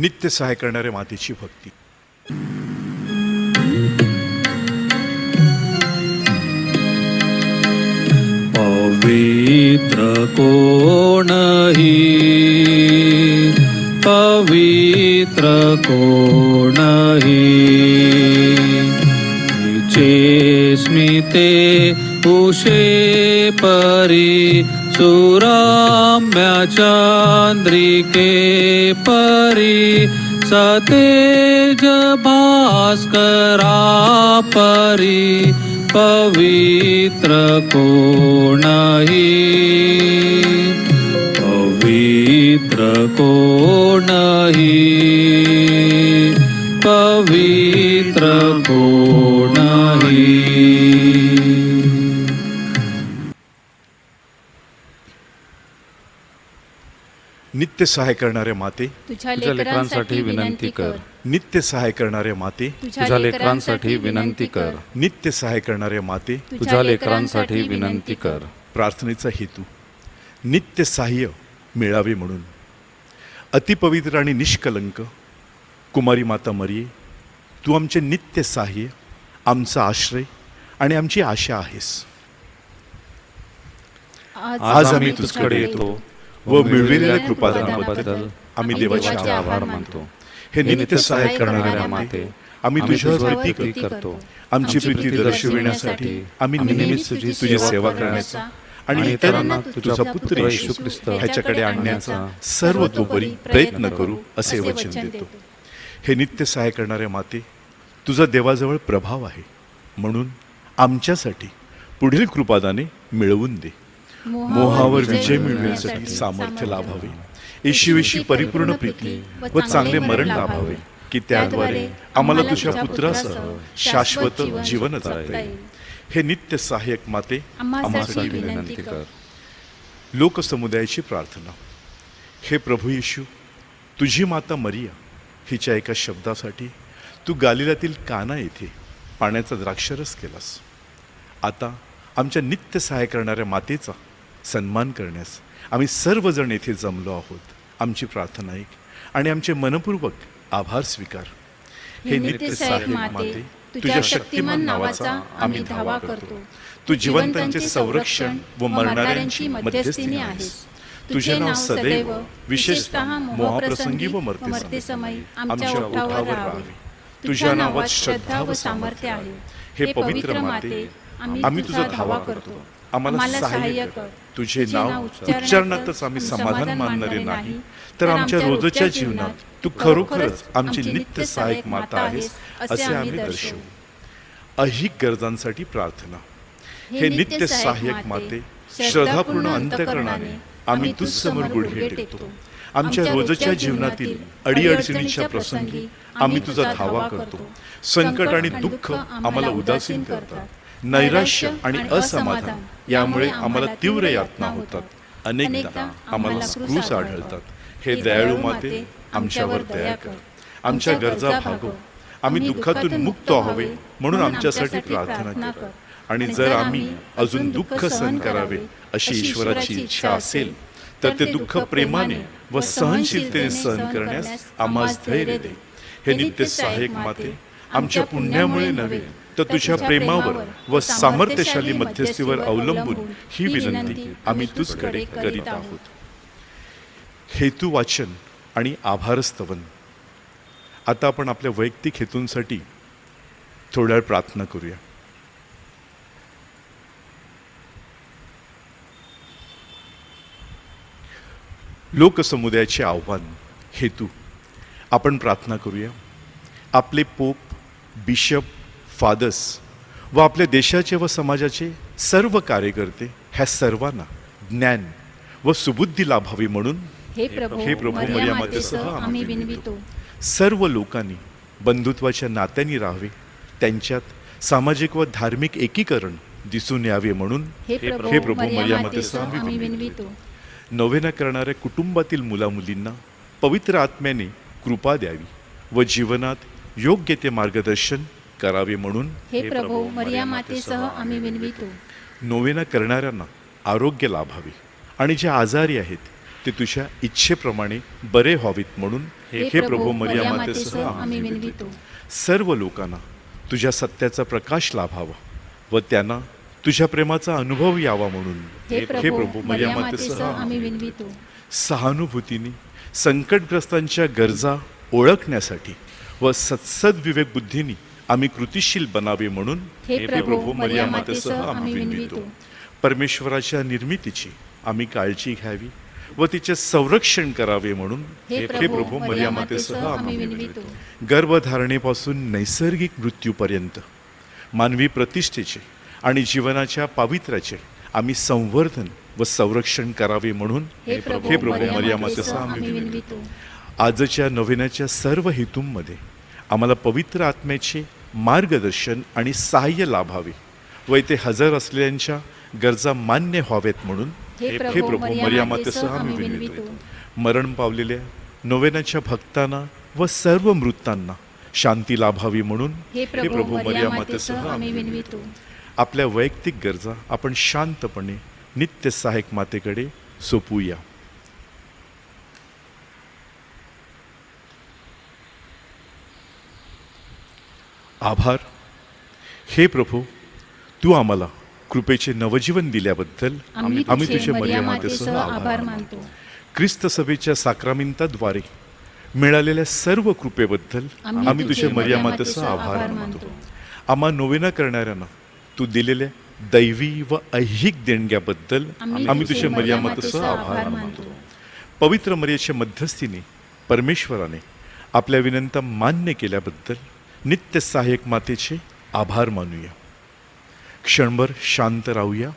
नित्य सहाय करणाऱ्या मातेची भक्ती. पवित्र कोणही पवित्र कोणही तिचे स्मिते उषे परी सुराम्या चांद्रिके परी सतेज भास्करा परी पवित्र कोणही पवित्र कोणही पवित्र कोणही नित्य सहाय करणाऱ्या माते तुझ्या लेकरांसाठी विनंती कर. नित्य सहाय करणाऱ्या माते तुझ्या लेकरांसाठी विनंती कर. नित्य सहाय करणाऱ्या माते तुझ्या लेकरांसाठी विनंती कर. प्रार्थनेचा हेतू नित्य सहाय्य मिळावे म्हणून. अतिपवित्र आणि निष्कलंक कुमारी माता मरिये तू आमचे नित्य सहाय्य आमचा आश्रय आणि आमची आशा आहेस. आज आम्ही तुझकडे येतो. व मिळविलेल्या कृपादानाबद्दल आम्ही देवाचे आभार मानतो हे नित्य सहाय्य करणाऱ्या माते आम्ही तुझ्यावर प्रीती करतो आमची प्रीती दर्शविण्यासाठी आम्ही नेहमीच तुझी तुझी सेवा करण्याचा आणि इतरांना तुझा पुत्र येशू ख्रिस्त ह्याच्याकडे आणण्याचा आणण्याचा सर्वतोपरी प्रयत्न करू असे वचन देतो हे नित्य सहाय्य करणाऱ्या माते तुझा देवाजवळ प्रभाव आहे म्हणून आमच्यासाठी पुढील कृपादाने मिळवून दे मोहावर विजय मिळविण्यासाठी सामर्थ्य लाभावे. येशूविषयी परिपूर्ण प्रीती व चांगले मरण लाभावे. की त्याद्वारे आम्हाला तुझ्या पुत्रासह शाश्वत जीवन येईल. हे नित्य सहाय्यक माते आम्हासाठी विनंती कर. लोकसमुदायाची प्रार्थना. हे प्रभू येशू तुझी माता मरिया हिच्या एका शब्दासाठी तू गालिलातील काना येथे पाण्याचा द्राक्षरस केलास. आता आमच्या नित्य सहाय्य करणाऱ्या मातेचा सन्मान करण्यास. आम्ही सर्वजण येथे जमलो आहोत. आमची प्रार्थना ऐक. आणि आमचे मनपूर्वक आभार स्वीकार. हे नित्य सहाय्यक माते तुझ्या शक्तिमान नावाचा आम्ही धावा करतो. तू जिवंतांचे संरक्षण व मरणाऱ्यांची मध्यस्थीने आहेस. तुझे नाव सदैव विशेषतः मोहाप्रसंगी व मर्तेसमयी आमच्या ओठावर राहावे. तुझ्या नावात श्रद्धा व सामर्थ्य आहे. हे पवित्र माते आम्ही तुझा धावा करतो. आम्हाला सहाय्य कर. तुझे नाव उच्चारणातच आम्ही समाधान मानणारे नाही. तर आमच्या रोजच्या जीवनात तू खरोखरच आमची नित्य सहायक माता आहेस असे आम्ही दर्शवू. अहिक गरजांसाठी प्रार्थना. हे नित्य सहाय्यक माते श्रद्धापूर्ण अंतकरणाने आम्ही तुझसमोर गुढे टेकतो. आमच्या रोजच्या जीवनातील अडीअडचणीच्या प्रसंगी आम्ही तुझा धावा करतो. संकट आणि दुःख आम्हाला उदासीन करतात. नैराश्य आणि असमाधान यामुळे आम्हाला तीव्र यातना होतात. अनेकदा आम्हाला क्रूस आढळतात हे दयाळू माते आमच्यावर दया कर. आमच्या गरजा भागव आम्ही दुःखातून मुक्त व्हावे म्हणून आमच्यासाठी प्रार्थना कर. आणि जर आम्ही अजून दुःख सहन करावे अशी ईश्वराची इच्छा असेल तर ते दुःख प्रेमाने व सहनशीलतेने सहन करण्यास आम्हास धैर्य दे. हे नित्य सहाय्यक माते. आमच्या पुण्यामुळे नव्हे तर तुझ्या प्रेमावर व सामर्थ्यशाली मध्यस्थीवर अवलंबून ही विनंती आम्ही तुझकडे करीत आहोत. हेतू वाचन आणि आभारस्तवन. आता आपण आपल्या वैयक्तिक हेतूंसाठी थोड्या वेळ प्रार्थना करूया. लोकसमुदायाचे आव्हान हेतू. आपण प्रार्थना करूया. आपले पोप बिशप फादर्स व आपल्या देशाचे व समाजाचे सर्व कार्यकर्ते ह्या सर्वांना ज्ञान व सुबुद्धी लाभावी म्हणून हे प्रभू हे प्रभू मरिया मरिया मातेसह मातेसह आम्ही विनवितो सर्व लोकांनी बंधुत्वाच्या नात्याने राहावे त्यांच्यात सामाजिक व धार्मिक एकीकरण दिसून यावे म्हणून हे हे प्रभू मरिया मातेसह आम्ही विनवितो नवेना करणाऱ्या कुटुंबातील मुलामुलींना पवित्र आत्म्याने कृपा द्यावी व जीवनात योग्य ते मार्गदर्शन करावे म्हणून हे प्रभू मरिया मातेसह आम्ही विनवितो. नोवेना करणाऱ्यांना आरोग्य लाभावे. आणि जे आजारी आहेत ते तुझ्या इच्छेप्रमाणे बरे व्हावेत म्हणून हे प्रभू मर्या मातेसह आम्ही विनवितो. सर्व लोकांना तुझ्या सत्याचा प्रकाश लाभावा व त्यांना तुझ्या प्रेमाचा अनुभव यावा म्हणून हे प्रभू मर्या मातेसह आम्ही विनवितो. सहानुभूतीने संकटग्रस्तांच्या गरजा ओळखण्यासाठी व सत्सद विवेक बुद्धीने आम्ही कृतिशील बनावे म्हणून हे प्रभू मर्या मातेसह आम्ही विनवितो परमेश्वराच्या निर्मितीची आम्ही काळजी घ्यावी व तिचे संरक्षण करावे म्हणून हे प्रभू मर्या मातेसह आम्ही विनवितो गर्भधारणेपासून नैसर्गिक मृत्यूपर्यंत मानवी प्रतिष्ठेचे आणि जीवनाच्या पावित्र्याचे आम्ही संवर्धन व संरक्षण करावे म्हणून हे प्रभू मर्या मातेसह आम्ही विनवितो आजच्या नवीनाच्या सर्व हेतूंमध्ये आम्हाला पवित्र आत्म्याचे मार्गदर्शन आणि सहाय्य लाभावे. व इथे हजर असलेल्यांच्या गरजा मान्य व्हावेत म्हणून हे हे प्रभू मर्या मातेसह आम्ही विनवितो मरण पावलेल्या नोवेनाच्या भक्तांना व सर्व मृतांना शांती लाभावी म्हणून हे प्रभू मर्या मातेसह आम्ही विनवितो आपल्या वैयक्तिक गरजा आपण शांतपणे नित्य सहायक मातेकडे सोपूया. आभार. हे प्रभू तू आम्हाला कृपेचे नवजीवन दिल्याबद्दल आम्ही तुझे मर्या मातेसह आभार मानतो. ख्रिस्त सभेच्या साक्रामिंताद्वारे मिळालेल्या सर्व कृपेबद्दल आम्ही तुझे मर्या मातेसह आभार मानतो. आम्हा नोवेना करणाऱ्यांना तू दिलेल्या दैवी व ऐहिक देणग्याबद्दल आम्ही तुझे मर्या मातेसह आभार मानतो. पवित्र मर्याच्या मध्यस्थीने परमेश्वराने आपल्या विनंत्या मान्य केल्याबद्दल नित्य सहाय्यक मातेचे आभार मानूया. क्षणभर शांत राहूया.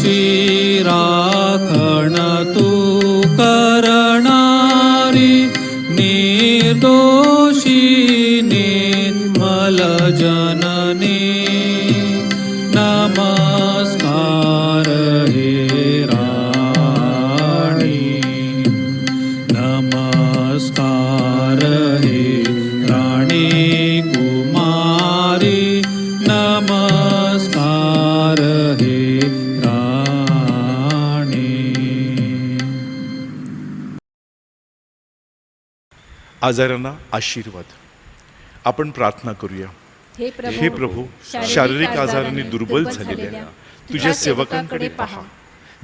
अमुची राखण तू करणारी निर्दोषी निर्मल जननी। नमस्कार हे राणी। नमस्कार आजारांना आशीर्वाद. आपण प्रार्थना करूया. हे हे प्रभू शारीरिक आजाराने दुर्बल झालेल्या तुझ्या सेवकांकडे पहा.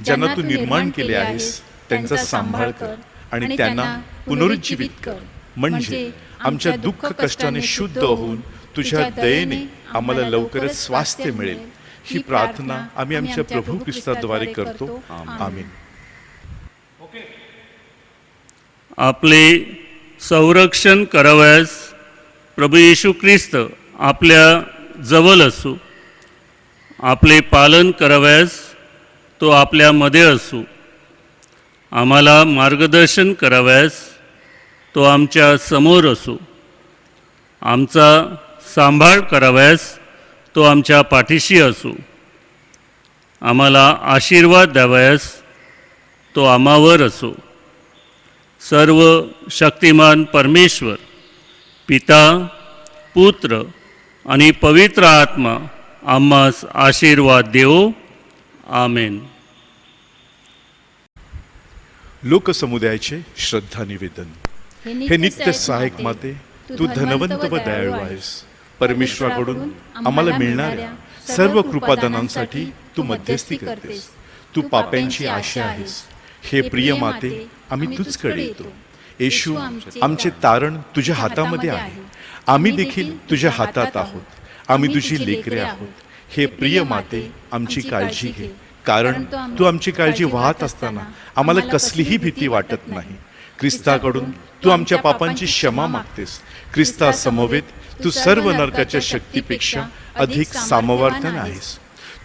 ज्यांना तू निर्माण केले आहेस त्यांचा सांभाळ कर आणि त्यांना पुनरुज्जीवित कर. म्हणजे आमच्या दुःख कष्टाने शुद्ध होऊन तुझ्या दयेने आम्हाला लवकरच स्वास्थ्य मिळेल. ही प्रार्थना आम्ही आमच्या प्रभू ख्रिस्ताद्वारे करतो. आमीन. आपले संरक्षण करावयास प्रभू येशू ख्रिस्त आपल्या जवळ असू. आपले पालन करावयास तो आपल्यामध्ये असू. आम्हाला मार्गदर्शन करावयास तो आमच्यासमोर असू. आमचा सांभाळ करावयास तो आमच्या पाठीशी असू. आम्हाला आशीर्वाद द्यावयास तो आम्हावर असो. सर्व शक्तिमान परमेश्वर पिता पुत्र आणि पवित्र आत्मा आम्हास आशीर्वाद देवो. आमेन. लोकसमुदायाचे श्रद्धा निवेदन. हे नित्य सहायक माते तू धनवंत व दयाळू आहेस. परमेश्वराकडून आम्हाला मिळणाऱ्या सर्व कृपादानांसाठी तू मध्यस्थी करतेस. तू पाप्यांची आशा आहेस. हे प्रिय माते आम्ही तुझकडे येतो. येशू आमचे तारण तुझ्या हातामध्ये आहे. आम्ही देखील तुझ्या हातात आहोत. आम्ही तुझी लेकरे आहोत. हे प्रिय माते आमची काळजी घे. कारण तू आमची काळजी वाहत असताना आम्हाला कसलीही भीती वाटत नाही. ख्रिस्ताकडून तू आमच्या पापांची क्षमा मागतेस. ख्रिस्ता समवेत तू सर्व नरकाच्या शक्तीपेक्षा अधिक सामर्थ्यान आहेस.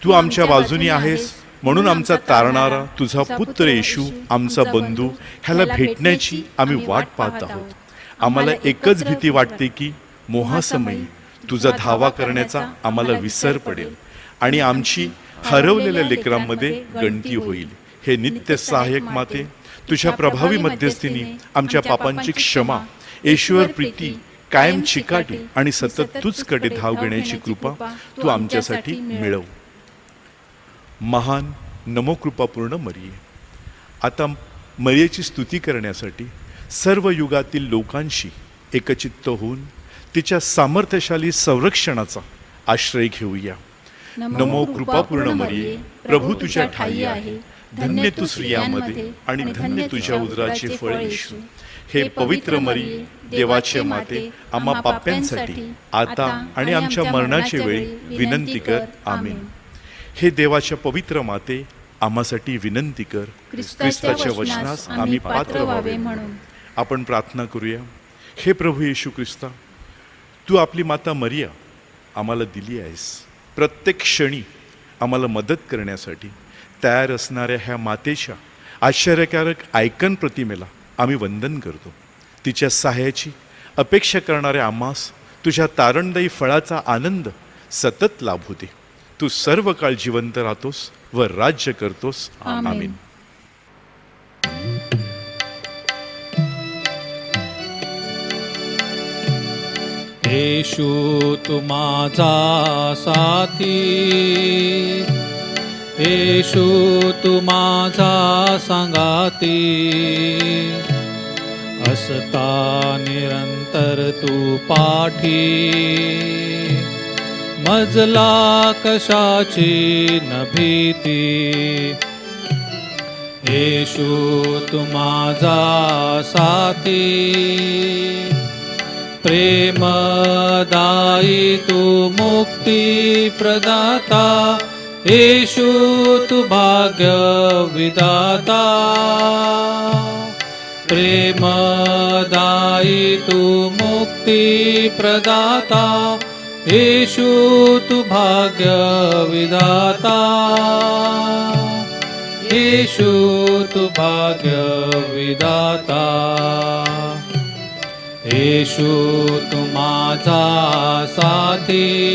तू आमच्या बाजूनी आहेस. म्हणून आमचा तारणारा तुझा पुत्र येशू आमचा बंधू ह्याला भेटण्याची आम्ही वाट पाहत आहोत. आम्हाला एकच भीती वाटते की मोहासमयी तुझा धावा करण्याचा आम्हाला विसर पडेल. आणि आमची हरवलेल्या लेकरांमध्ये गणती होईल. हे नित्य सहाय्यक माते तुझ्या प्रभावी मध्यस्थीने आमच्या पापांची क्षमा ईश्वर प्रीती कायम चिकाटी आणि सतत तुझकडे धाव घेण्याची कृपा तू आमच्यासाठी मिळव. महान नमोकृपापूर्ण मरिये. आता मरियेची स्तुती करण्यासाठी सर्व युगातील लोकांशी एकचित्त होऊन तिच्या सामर्थ्यशाली संरक्षणाचा आश्रय घेऊया. नमो कृपापूर्ण मरिये प्रभू तुझ्या ठाई आहे. धन्य तू स्त्रियांमध्ये आणि धन्य तुझ्या उदराचे फळ येशू. हे पवित्र मरी देवाचे माते आम्हा पाप्यांसाठी. आता आणि आमच्या मरणाच्या वेळी विनंती कर. आमेन. हे देवाच्या पवित्र माते आम्हासाठी विनंती कर. ख्रिस्ताच्या वचनास आम्ही पात्र व्हावे. म्हणून. आपण प्रार्थना करूया. हे प्रभू येशू ख्रिस्ता तू आपली माता मरिया आम्हाला दिली आहेस. प्रत्येक क्षणी आम्हाला मदत करण्यासाठी तयार असणाऱ्या ह्या मातेच्या आश्चर्यकारक आयकन प्रतिमेला आम्ही वंदन करतो. तिच्या सहाय्याची अपेक्षा करणाऱ्या आम्हास तुझ्या तारणदायी फळाचा आनंद सतत लाभू दे. तू सर्व काळ जिवंत राहतोस व राज्य करतोस. आमेन. येशू तू माझा साथी. येशू तू माझा संगाती. असता निरंतर तू पाठी. मजला कशाची न भीती? येशू तू माझा साथी. प्रेमदायी तू मुक्ती प्रदाता. येशू तू भाग्य विदाता. प्रेमदायी तू मुक्ती प्रदाता. येषु तु भाग्य विदाता येशू तू भाग्य विदाता येशू तू माझा साथी.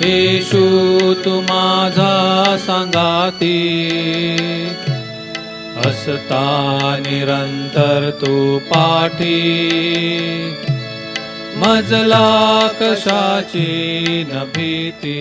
येशू तु माझा संगाती. असता निरंतर तू पाठी. मजला कशाची न भीती?